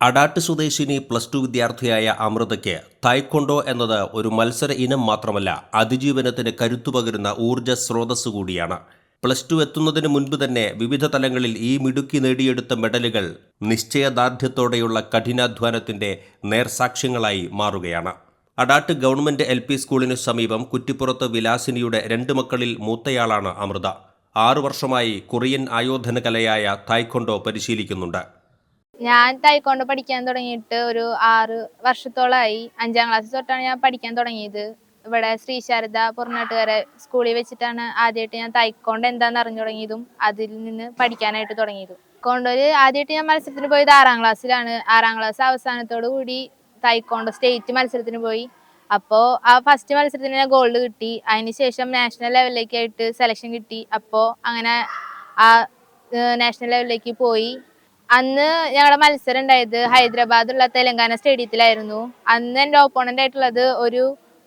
അഡാട്ട് സ്വദേശിനി plus two വിദ്യാർത്ഥിയായ അമൃതയ്ക്ക് taekwondo എന്നത് ഒരു മത്സര ഇനം മാത്രമല്ല അതിജീവനത്തിന് കരുത്തു പകരുന്ന ഊർജ സ്രോതസ് കൂടിയാണ്. പ്ലസ് ടു എത്തുന്നതിന് മുൻപ് തന്നെ വിവിധ തലങ്ങളിൽ ഈ മിടുക്കി നേടിയെടുത്ത മെഡലുകൾ നിശ്ചയദാർഢ്യത്തോടെയുള്ള കഠിനാധ്വാനത്തിന്റെ നേർസാക്ഷ്യങ്ങളായി മാറുകയാണ്. അഡാട്ട് ഗവൺമെന്റ് എൽ പി സ്കൂളിനു സമീപം കുറ്റിപ്പുറത്ത് വിലാസിനിയുടെ രണ്ട് മക്കളിൽ മൂത്തയാളാണ് അമൃത. ആറു വർഷമായി കൊറിയൻ ആയോധന കലയായ തായ്ക്കൊണ്ടോ പരിശീലിക്കുന്നുണ്ട്. ഞാൻ തായ്ക്കൊണ്ടോ പഠിക്കാൻ തുടങ്ങിയിട്ട് ഒരു ആറ് വർഷത്തോളമായി അഞ്ചാം ക്ലാസ് തൊട്ടാണ് ഞാൻ പഠിക്കാൻ തുടങ്ങിയത്. ഇവിടെ ശ്രീ ശാരദ പുറനാട്ടുകാരെ സ്കൂളിൽ വെച്ചിട്ടാണ് ആദ്യമായിട്ട് ഞാൻ തായ്ക്കൊണ്ടോ എന്താന്ന് അറിഞ്ഞു തുടങ്ങിയതും അതിൽ നിന്ന് പഠിക്കാനായിട്ട് തുടങ്ങിയതും. കൊണ്ടൊരു ആദ്യമായിട്ട് ഞാൻ മത്സരത്തിന് പോയത് ആറാം ക്ലാസ്സിലാണ് ആറാം ക്ലാസ് അവസാനത്തോടു കൂടി തായ്ക്കൊണ്ടോ സ്റ്റേറ്റ് മത്സരത്തിന് പോയി. അപ്പോൾ ആ ഫസ്റ്റ് മത്സരത്തിന് ഞാൻ ഗോൾഡ് കിട്ടി. അതിനുശേഷം നാഷണൽ ലെവലിലേക്കായിട്ട് സെലക്ഷൻ കിട്ടി. അപ്പോൾ അങ്ങനെ ആ നാഷണൽ ലെവലിലേക്ക് പോയി. അന്ന് ഞങ്ങളുടെ മത്സരം ഉണ്ടായത് ഹൈദരാബാദുള്ള തെലങ്കാന സ്റ്റേഡിയത്തിലായിരുന്നു. അന്ന് എന്റെ ഓപ്പോണന്റ് ആയിട്ടുള്ളത് ഒരു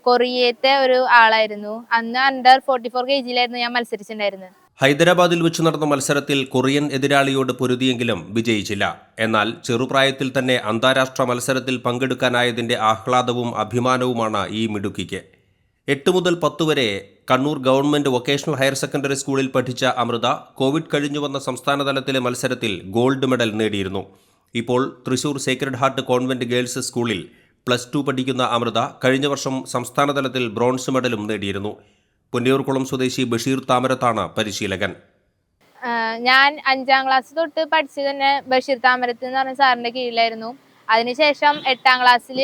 കൊറിയത്തെ ഒരു ആളായിരുന്നു. അന്ന് അണ്ടർ ഫോർട്ടി ഫോർ കെ ജിയിലായിരുന്നു ഞാൻ മത്സരിച്ചിട്ടുണ്ടായിരുന്നത് ഹൈദരാബാദിൽ വെച്ച് നടന്ന മത്സരത്തിൽ കൊറിയൻ എതിരാളിയോട് പൊരുതിയെങ്കിലും വിജയിച്ചില്ല. എന്നാൽ ചെറുപ്രായത്തിൽ തന്നെ അന്താരാഷ്ട്ര മത്സരത്തിൽ പങ്കെടുക്കാനായതിന്റെ ആഹ്ലാദവും അഭിമാനവുമാണ് ഈ മിടുക്കിക്ക്. എട്ട് മുതൽ പത്ത് വരെ Kannur government vocational higher secondary സ്കൂളിൽ പഠിച്ച അമൃത കോവിഡ് കഴിഞ്ഞു വന്ന സംസ്ഥാനതലത്തിലെ മത്സരത്തിൽ ഗോൾഡ് മെഡൽ നേടിയിരുന്നു. ഇപ്പോൾ Thrissur Sacred Heart Convent Girls സ്കൂളിൽ പ്ലസ് ടു പഠിക്കുന്ന അമൃത കഴിഞ്ഞ വർഷം സംസ്ഥാനതലത്തിൽ ബ്രോൺസ് മെഡലും നേടിയിരുന്നു. പൊന്നിയൂർക്കുളം സ്വദേശി ബഷീർ താമരത്താണ് പരിശീലകൻ. ഞാൻ അഞ്ചാം ക്ലാസ് തൊട്ട് പഠിച്ചത് തന്നെ ബഷീർ താമരത്ത് എന്ന് പറഞ്ഞ സാറിന്റെ കീഴിലായിരുന്നു. അതിനുശേഷം എട്ടാം ക്ലാസ്സിൽ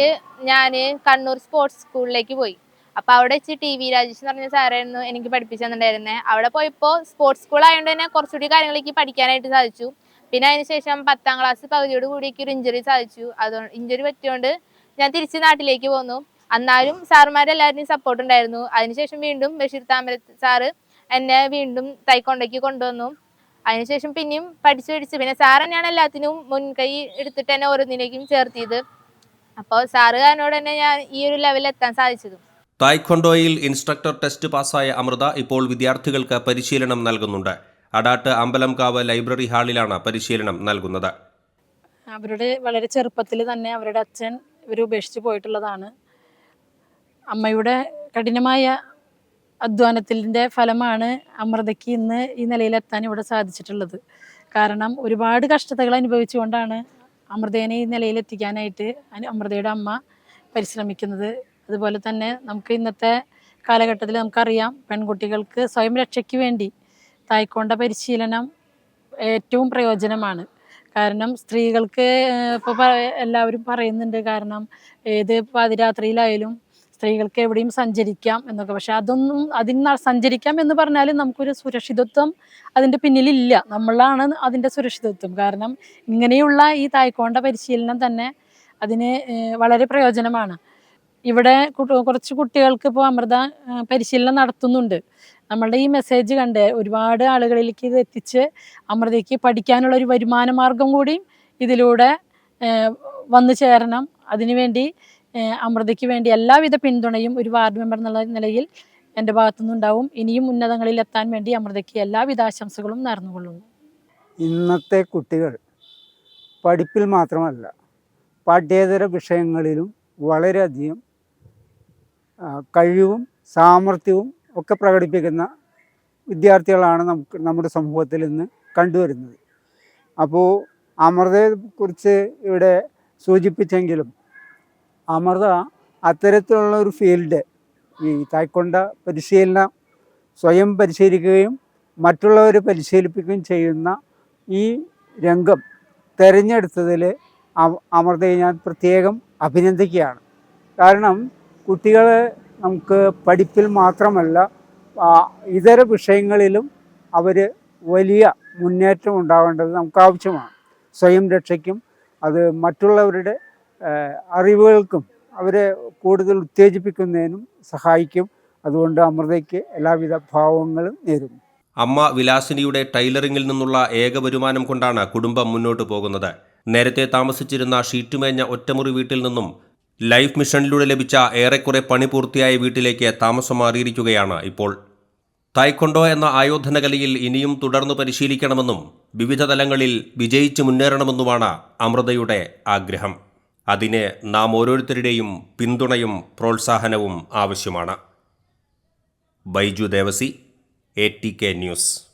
ഞാൻ കണ്ണൂർ സ്പോർട്സ് സ്കൂളിലേക്ക് പോയി. അപ്പൊ അവിടെ വെച്ച് ടി വി രാജേഷ് എന്ന് പറഞ്ഞ സാറായിരുന്നു എനിക്ക് പഠിപ്പിച്ചു തന്നിട്ടുണ്ടായിരുന്നത് അവിടെ പോയപ്പോൾ സ്പോർട്സ് സ്കൂൾ ആയതുകൊണ്ട് തന്നെ കുറച്ചുകൂടി കാര്യങ്ങളേക്ക് പഠിക്കാനായിട്ട് സാധിച്ചു. പിന്നെ അതിനുശേഷം പത്താം ക്ലാസ് പകുതിയോട് കൂടി എനിക്ക് ഒരു ഇഞ്ചുറി സാധിച്ചു. അതുകൊണ്ട് ഇഞ്ചുറി പറ്റിയോണ്ട് ഞാൻ തിരിച്ച് നാട്ടിലേക്ക് പോന്നു. എന്നാലും സാറുമാരെല്ലാവരുടെയും സപ്പോർട്ട് ഉണ്ടായിരുന്നു. അതിനുശേഷം വീണ്ടും ബഷീർ താമര സാറ് എന്നെ വീണ്ടും തൈക്കൊണ്ടയ്ക്ക് കൊണ്ടുവന്നു. അതിനുശേഷം പിന്നെയും പഠിച്ചു പഠിച്ചു. പിന്നെ സാർ തന്നെയാണ് എല്ലാത്തിനും മുൻകൈ എടുത്തിട്ട് തന്നെ ഓരോന്നിലേക്കും ചേർത്തിയത്. അപ്പോൾ സാറ് കാരനോട് തന്നെ ഞാൻ ഈ ഒരു ലെവലിൽ എത്താൻ സാധിച്ചതും. തായ്ക്കൊണ്ടോയിൽ ഇൻസ്ട്രക്ടർ ടെസ്റ്റ് പാസ്സായ അമൃത ഇപ്പോൾ വിദ്യാർത്ഥികൾക്ക് പരിശീലനം നൽകുന്നുണ്ട്. അടാട്ട് അമ്പലംകാവ് ലൈബ്രറി ഹാളിലാണ് പരിശീലനം നൽകുന്നത്. അവരുടെ വളരെ ചെറുപ്പത്തിൽ തന്നെ അവരുടെ അച്ഛൻ ഇവർ ഉപേക്ഷിച്ച് പോയിട്ടുള്ളതാണ്. അമ്മയുടെ കഠിനമായ അധ്വാനത്തിന്റെ ഫലമാണ് അമൃതയ്ക്ക് ഇന്ന് ഈ നിലയിലെത്താൻ ഇവിടെ സാധിച്ചിട്ടുള്ളത്. കാരണം ഒരുപാട് കഷ്ടതകൾ അനുഭവിച്ചുകൊണ്ടാണ് അമൃതേനെ ഈ നിലയിലെത്തിക്കാനായിട്ട് അമൃതയുടെ അമ്മ പരിശ്രമിക്കുന്നത് അതുപോലെ തന്നെ നമുക്ക് ഇന്നത്തെ കാലഘട്ടത്തിൽ നമുക്കറിയാം പെൺകുട്ടികൾക്ക് സ്വയം രക്ഷയ്ക്ക് വേണ്ടി തായ്ക്കൊണ്ട പരിശീലനം ഏറ്റവും പ്രയോജനമാണ്. കാരണം സ്ത്രീകൾക്ക് ഇപ്പോൾ എല്ലാവരും പറയുന്നുണ്ട് കാരണം ഏത് പാതിരാത്രിയിലായാലും സ്ത്രീകൾക്ക് എവിടെയും സഞ്ചരിക്കാം എന്നൊക്കെ. പക്ഷെ അതൊന്നും അതിന് സഞ്ചരിക്കാം എന്ന് പറഞ്ഞാലും നമുക്കൊരു സുരക്ഷിതത്വം അതിന്റെ പിന്നിലില്ല. നമ്മളാണ് അതിന്റെ സുരക്ഷിതത്വം. കാരണം ഇങ്ങനെയുള്ള ഈ തായ്ക്കൊണ്ട പരിശീലനം തന്നെ അതിന് വളരെ പ്രയോജനമാണ്. ഇവിടെ കുറച്ച് കുട്ടികൾക്ക് ഇപ്പോൾ അമൃത പരിശീലനം നടത്തുന്നുണ്ട്. നമ്മളുടെ ഈ മെസ്സേജ് കണ്ട് ഒരുപാട് ആളുകളിലേക്ക് ഇത് എത്തിച്ച് അമൃതയ്ക്ക് പഠിക്കാനുള്ള ഒരു വരുമാന മാർഗം ഇതിലൂടെ വന്നു ചേരണം. അതിനുവേണ്ടി അമൃതയ്ക്ക് വേണ്ടി എല്ലാവിധ പിന്തുണയും ഒരു വാർഡ് മെമ്പർ എന്നുള്ള നിലയിൽ എന്റെ ഭാഗത്തുനിന്നുണ്ടാവും. ഇനിയും ഉന്നതങ്ങളിൽ എത്താൻ വേണ്ടി അമൃതയ്ക്ക് എല്ലാവിധ ആശംസകളും നേർന്നുകൊള്ളുന്നു. ഇന്നത്തെ കുട്ടികൾ പഠിപ്പിൽ മാത്രമല്ല പാഠ്യേതര വിഷയങ്ങളിലും വളരെയധികം കഴിവും സാമർഥ്യവും ഒക്കെ പ്രകടിപ്പിക്കുന്ന വിദ്യാർത്ഥികളാണ് നമുക്ക് നമ്മുടെ സമൂഹത്തിൽ ഇന്ന് കണ്ടുവരുന്നത്. അപ്പോൾ അമൃതയെക്കുറിച്ച് ഇവിടെ സൂചിപ്പിച്ചെങ്കിലും അമൃത അത്തരത്തിലുള്ള ഒരു ഫീൽഡ് ഈ തായ്ക്കൊണ്ട പരിശീലനം സ്വയം പരിശീലിക്കുകയും മറ്റുള്ളവരെ പരിശീലിപ്പിക്കുകയും ചെയ്യുന്ന ഈ രംഗം തിരഞ്ഞെടുത്തതിൽ അമൃതയെ ഞാൻ പ്രത്യേകം അഭിനന്ദിക്കുകയാണ്. കാരണം കുട്ടികളെ നമുക്ക് പഠിപ്പിൽ മാത്രമല്ല ഇതര വിഷയങ്ങളിലും അവർ വലിയ മുന്നേറ്റം ഉണ്ടാവേണ്ടത് നമുക്ക് ആവശ്യമാണ് സ്വയം രക്ഷയ്ക്കും അത് മറ്റുള്ളവരുടെ അറിവുകൾക്കും അവരെ കൂടുതൽ ഉത്തേജിപ്പിക്കുന്നതിനും സഹായിക്കും. അതുകൊണ്ട് അമൃതയ്ക്ക് എല്ലാവിധ ഭാവങ്ങളും നേരുന്നു. അമ്മ വിലാസിനിയുടെ ടൈലറിംഗിൽ നിന്നുള്ള ഏക വരുമാനം കൊണ്ടാണ് കുടുംബം മുന്നോട്ട് പോകുന്നത്. നേരത്തെ താമസിച്ചിരുന്ന ഷീറ്റുമേഞ്ഞ ഒറ്റമുറി വീട്ടിൽ നിന്നും ലൈഫ് മിഷനിലൂടെ ലഭിച്ച ഏറെക്കുറെ പണി പൂർത്തിയായ വീട്ടിലേക്ക് താമസം മാറിയിരിക്കുകയാണ് ഇപ്പോൾ. തായ്ക്കൊണ്ടോ എന്ന ആയോധന കലയിൽ ഇനിയും തുടർന്ന് പരിശീലിക്കണമെന്നും വിവിധ തലങ്ങളിൽ വിജയിച്ച് മുന്നേറണമെന്നുമാണ് അമൃതയുടെ ആഗ്രഹം. അതിന് നാം ഓരോരുത്തരുടെയും പിന്തുണയും പ്രോത്സാഹനവും ആവശ്യമാണ്. Baiju Devasi A T K news.